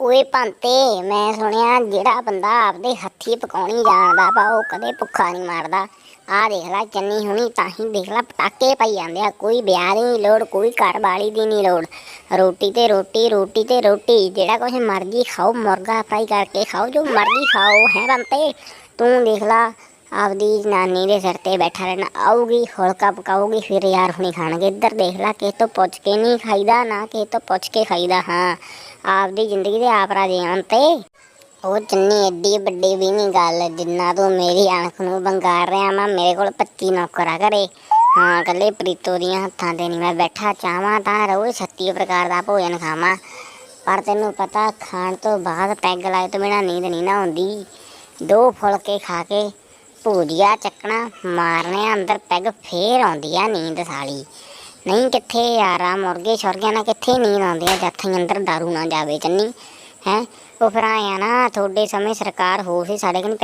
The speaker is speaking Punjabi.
ਓਏ ਭੰਤੇ, ਮੈਂ ਸੁਣਿਆ ਜਿਹੜਾ ਬੰਦਾ ਆਪਦੇ ਹੱਥੀ ਪਕਾਉਣੀ ਜਾਣਦਾ ਪਾ ਉਹ ਕਦੇ ਭੁੱਖਾ ਨਹੀਂ ਮਾਰਦਾ। ਆਹ ਦੇਖ ਲੈ, ਚੰਨੀ ਹੁਣੀ ਤਾਂ ਹੀ ਦੇਖ ਲੈ, ਪਟਾਕੇ ਪਈ ਜਾਂਦੇ ਆ, ਕੋਈ ਵਿਆਹ ਦੀ ਨਹੀਂ ਲੋੜ, ਕੋਈ ਘਰ ਵਾਲੀ ਦੀ ਨਹੀਂ ਲੋੜ। ਰੋਟੀ ਤੇ ਰੋਟੀ ਰੋਟੀ ਤੇ ਰੋਟੀ, ਜਿਹੜਾ ਕੁਛ ਮਰਜ਼ੀ ਖਾਓ, ਮੁਰਗਾ ਫਰਾਈ ਕਰਕੇ ਖਾਓ, ਜੋ ਮਰਜ਼ੀ ਖਾਓ, ਹੈ ਬੰਤੇ ਤੂੰ ਦੇਖ ਲਾ, ਆਪਦੀ ਨਾਨੀ ਦੇ ਸਿਰ ਤੇ ਬੈਠਾ ਰਹਿਣਾ, ਆਊਗੀ, ਹੁਲਕਾ ਪਕਾਊਗੀ, ਫਿਰ ਯਾਰ ਹੁਣੀ ਖਾਣਗੇ। ਇੱਧਰ ਦੇਖ ਲੈ, ਕਿਸੇ ਤੋਂ ਪੁੱਛ ਕੇ ਨਹੀਂ ਖਾਈਦਾ, ਨਾ ਕਿਸੇ ਤੋਂ ਪੁੱਛ ਕੇ ਖਾਈਦਾ, ਹਾਂ। ਆਪਦੀ ਜ਼ਿੰਦਗੀ ਦੇ ਆਪ ਰਾਜੇ ਆਂ ਤੇ। ਉਹ ਚੰਨੀ ਏਡੀ ਵੱਡੀ ਵੀ ਨਹੀਂ ਗੱਲ, ਜਿੰਨਾ ਤੂੰ ਮੇਰੀ ਅਣਖ ਨੂੰ ਬੰਗਾਰ ਰਿਹਾ ਮੈਂ ਮੇਰੇ ਕੋਲ 25 ਨੌਕਰਾ ਘਰੇ। ਹਾਂ, ਕੱਲੇ ਪ੍ਰੀਤੋ ਦੀਆਂ ਹੱਥਾਂ ਤੇ ਨਹੀਂ ਮੈਂ ਬੈਠਾ ਚਾਹਾਂ, ਤਾਂ ਰੋਜ਼ 36 ਪ੍ਰਕਾਰ ਦਾ ਭੋਜਨ ਖਾਵਾਂ। ਪਰ ਤੈਨੂੰ ਪਤਾ, ਖਾਣ ਤੋਂ ਬਾਅਦ ਪੈਗ ਲਾਏ ਤੋਂ ਬਿਨਾਂ ਨੀਂਦ ਨਹੀਂ ਨਾ ਆਉਂਦੀ। ਦੋ ਫੁਲਕੇ ਖਾ ਕੇ ਭੂਜੀਆ ਚੱਕਣਾ, ਮਾਰਨੇ ਅੰਦਰ, ਪੈਗ ਫੇਰ ਆਉਂਦੀ ਆ ਨੀਂਦ ਸਾਲੀ। ਨਹੀਂ, ਕਿੱਥੇ ਯਾਰਾ ਮੁਰਗੇ ਸ਼ੁਰਗਿਆਂ ਨਾਲ ਕਿੱਥੇ ਨੀਂਦ ਆਉਂਦੀ ਆ? ਜੱਥਾਂ ਅੰਦਰ ਦਾਰੂ ਨਾ ਜਾਵੇ ਚੰਨੀ, ਹੈ? ਉਹ ਫਿਰ ਆਇਆ ਨਾ, ਤੁਹਾਡੇ ਸਮੇਂ ਸਰਕਾਰ ਹੋ ਸੀ, ਸਾਡੇ ਕੋਲ